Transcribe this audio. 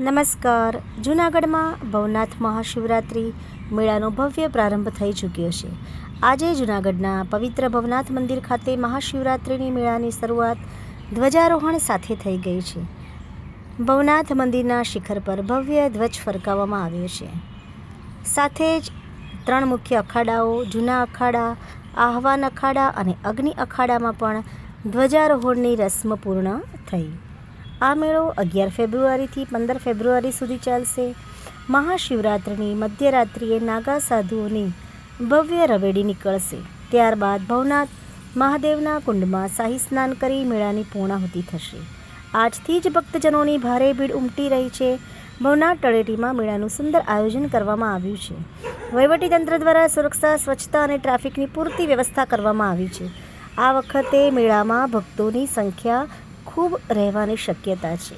નમસ્કાર. જૂનાગઢમાં ભવનાથ મહાશિવરાત્રિ મેળાનો ભવ્ય પ્રારંભ થઈ ચૂક્યો છે. આજે જૂનાગઢના પવિત્ર ભવનાથ મંદિર ખાતે મહાશિવરાત્રિની મેળાની શરૂઆત ધ્વજારોહણ સાથે થઈ ગઈ છે. ભવનાથ મંદિરના શિખર પર ભવ્ય ધ્વજ ફરકાવવામાં આવ્યો છે. સાથે જ ત્રણ મુખ્ય અખાડાઓ, જૂના અખાડા, આહવાન અખાડા અને અગ્નિ અખાડામાં પણ ધ્વજારોહણની રસ્મ પૂર્ણ થઈ. આ મેળો અગિયાર ફેબ્રુઆરીથી પંદર ફેબ્રુઆરી સુધી ચાલશે. મહાશિવરાત્રિની મધ્યરાત્રિએ નાગા સાધુઓની ભવ્ય રવેડી નીકળશે. ત્યારબાદ ભવનાથ મહાદેવના કુંડમાં શાહી સ્નાન કરી મેળાની પૂર્ણાહુતિ થશે. આજથી જ ભક્તજનોની ભારે ભીડ ઉમટી રહી છે. ભવનાથ તળેટીમાં મેળાનું સુંદર આયોજન કરવામાં આવ્યું છે. વહીવટીતંત્ર દ્વારા સુરક્ષા, સ્વચ્છતા અને ટ્રાફિકની પૂરતી વ્યવસ્થા કરવામાં આવી છે. આ વખતે મેળામાં ભક્તોની સંખ્યા ખૂબ રહેવાની શક્યતા છે.